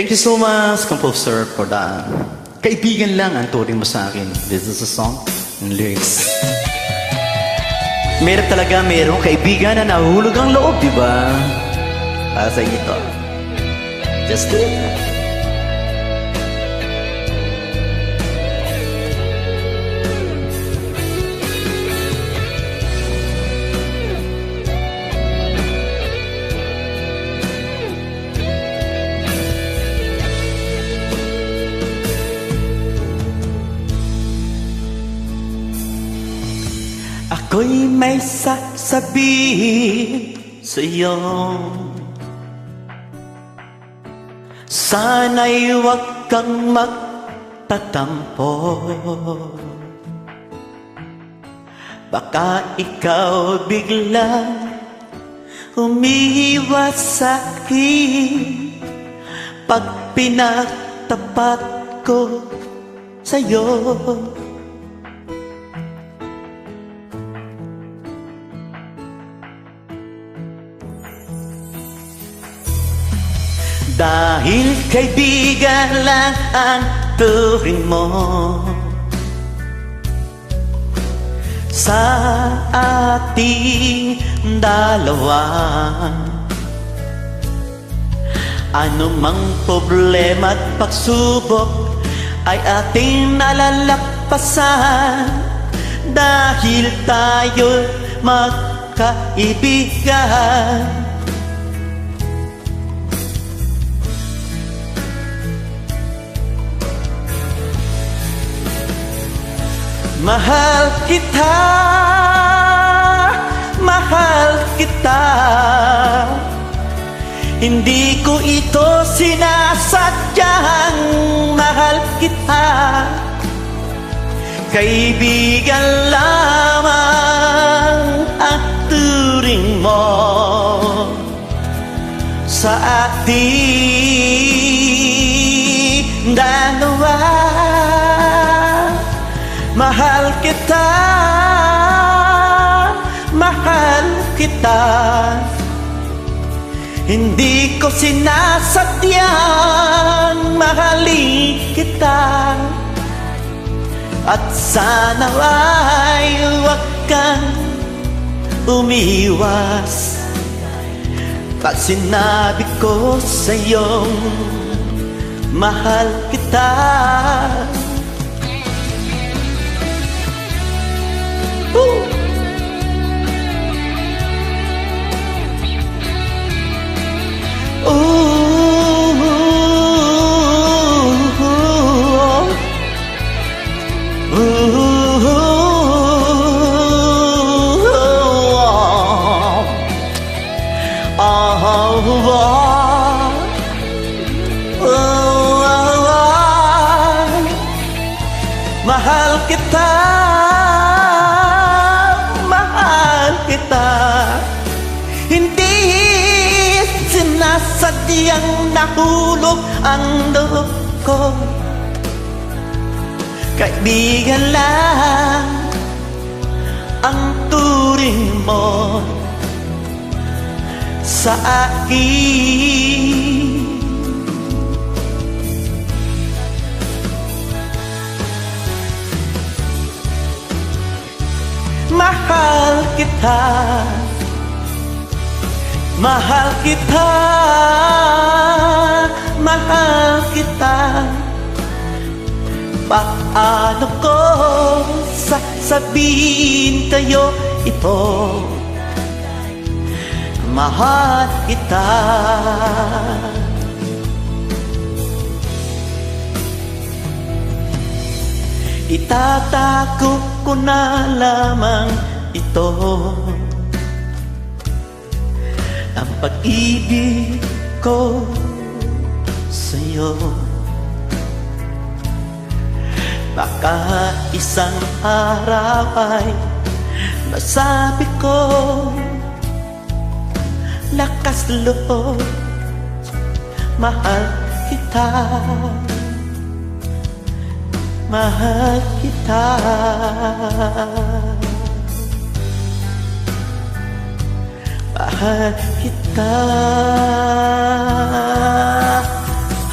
Thank you so much, composer, for that. Kaibigan lang ang turing mo sa akin. This is a song and lyrics. Meron talaga merong kaibigan na nahulog ang loob, di ba? Para sa inyo. Just do it. Ako'y may sasabihin sa'yo. Sana'y huwag kang magtatampo. Baka ikaw bigla umiiwas sa'kin. Pag pinagtapat ko sa'yo Dahil kaibigan lang ang turing mo. Sa ating dalawa Ano mang problema at pagsubok Ay ating nalalakpasan Dahil tayo magkaibigan Mahal kita, mahal kita. Hindi ko ito sinasadyang mahal kita. Kaibigan lamang ang turing mo. Sa ating dalawa Mahal kita, mahal kita. Hindi ko sinasadyang mahalin kita. At sana ay huwag kang umiwas. Pag sinabi ko sa'yong mahal kita Mahal kita, sinasadyang nahulog ang loob ko. Kaibigan lang ang turing mo sa akin. Mahal kita Mahal kita Mahal kita. Paano ko sasabihin kayo ito? Mahal kita. Itatago ko na lamang ito Ang pag-ibig ko sa'yo. Baka isang araw ay masabi ko Lakas loob, mahal kita. Mahal kita mahal kita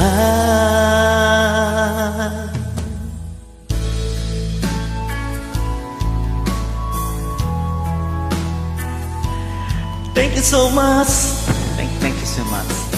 ah. Thank you so much. Thank, thank you so much.